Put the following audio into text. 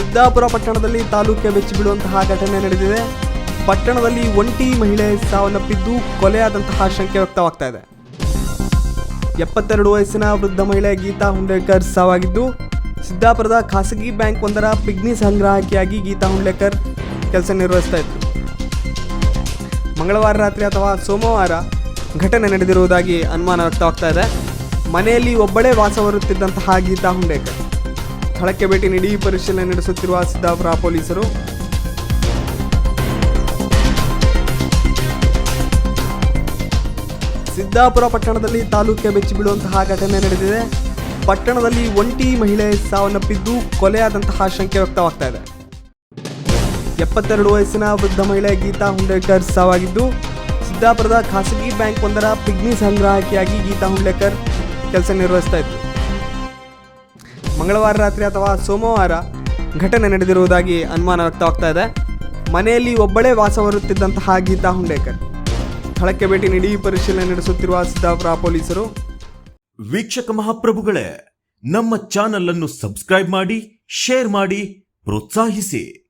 ಸಿದ್ದಾಪುರ ಪಟ್ಟಣದಲ್ಲಿ ತಾಲೂಕೆ ಬೆಚ್ಚಿ ಬಿಡುವಂತಹ ಘಟನೆ ನಡೆದಿದೆ. ಪಟ್ಟಣದಲ್ಲಿ ಒಂಟಿ ಮಹಿಳೆ ಸಾವನ್ನಪ್ಪಿದ್ದು ಕೊಲೆಯಾದಂತಹ ಶಂಕೆ ವ್ಯಕ್ತವಾಗ್ತಾ ಇದೆ. ಎಪ್ಪತ್ತೆರಡು ವಯಸ್ಸಿನ ವೃದ್ಧ ಮಹಿಳೆ ಗೀತಾ ಹುಂಡೇಕರ್ ಸಾವಾಗಿದ್ದು, ಸಿದ್ದಾಪುರದ ಖಾಸಗಿ ಬ್ಯಾಂಕ್ ಒಂದರ ಪಿಗ್ನಿ ಸಂಗ್ರಾಹಕಿಯಾಗಿ ಗೀತಾ ಹುಂಡೇಕರ್ ಕೆಲಸ ನಿರ್ವಹಿಸ್ತಾ ಇತ್ತು ಮಂಗಳವಾರ ರಾತ್ರಿ ಅಥವಾ ಸೋಮವಾರ ಘಟನೆ ನಡೆದಿರುವುದಾಗಿ ಅನುಮಾನ ವ್ಯಕ್ತವಾಗ್ತಾ ಇದೆ. ಮನೆಯಲ್ಲಿ ಒಬ್ಬಳೇ ವಾಸವರುತ್ತಿದ್ದಂತಹ ಗೀತಾ ಹುಂಡೇಕರ್. ಸ್ಥಳಕ್ಕೆ ಭೇಟಿ ನೀಡಿ ಪರಿಶೀಲನೆ ನಡೆಸುತ್ತಿರುವ ಸಿದ್ದಾಪುರ ಪೊಲೀಸರು. ಸಿದ್ದಾಪುರ ಪಟ್ಟಣದಲ್ಲಿ ತಾಲೂಕೆ ಬೆಚ್ಚಿ ಬೀಳುವಂತಹ ಘಟನೆ ನಡೆದಿದೆ. ಪಟ್ಟಣದಲ್ಲಿ ಒಂಟಿ ಮಹಿಳೆ ಸಾವನ್ನಪ್ಪಿದ್ದು ಕೊಲೆಯಾದಂತಹ ಶಂಕೆ ವ್ಯಕ್ತವಾಗ್ತಾ ಇದೆ. ಎಪ್ಪತ್ತೆರಡು ವಯಸ್ಸಿನ ವೃದ್ಧ ಮಹಿಳೆ ಗೀತಾ ಹುಂಡೇಕರ್ ಸಾವಾಗಿದ್ದು, ಸಿದ್ದಾಪುರದ ಖಾಸಗಿ ಬ್ಯಾಂಕ್ ಒಂದರ ಪಿಗ್ನಿ ಸಂಗ್ರಾಹಕಿಯಾಗಿ ಗೀತಾ ಹುಂಡೇಕರ್ ಕೆಲಸ ನಿರ್ವಹಿಸ್ತಾ ಇದ್ರು ಮಂಗಳವಾರ ರಾತ್ರಿ ಅಥವಾ ಸೋಮವಾರ ಘಟನೆ ನಡೆದಿರುವುದಾಗಿ ಅನುಮಾನ ವ್ಯಕ್ತವಾಗ್ತಾ ಇದೆ. ಮನೆಯಲ್ಲಿ ಒಬ್ಬಳೇ ವಾಸವಿರುತ್ತಿದ್ದಂತಹ ಗೀತಾ ಹುಂಡೇಕರ್. ಸ್ಥಳಕ್ಕೆ ಭೇಟಿ ನೀಡಿ ಪರಿಶೀಲನೆ ನಡೆಸುತ್ತಿರುವ ಸಿದ್ದಾಪುರ ಪೊಲೀಸರು. ವೀಕ್ಷಕ ಮಹಾಪ್ರಭುಗಳೇ, ನಮ್ಮ ಚಾನಲ್ ಅನ್ನು ಸಬ್ಸ್ಕ್ರೈಬ್ ಮಾಡಿ, ಶೇರ್ ಮಾಡಿ, ಪ್ರೋತ್ಸಾಹಿಸಿ.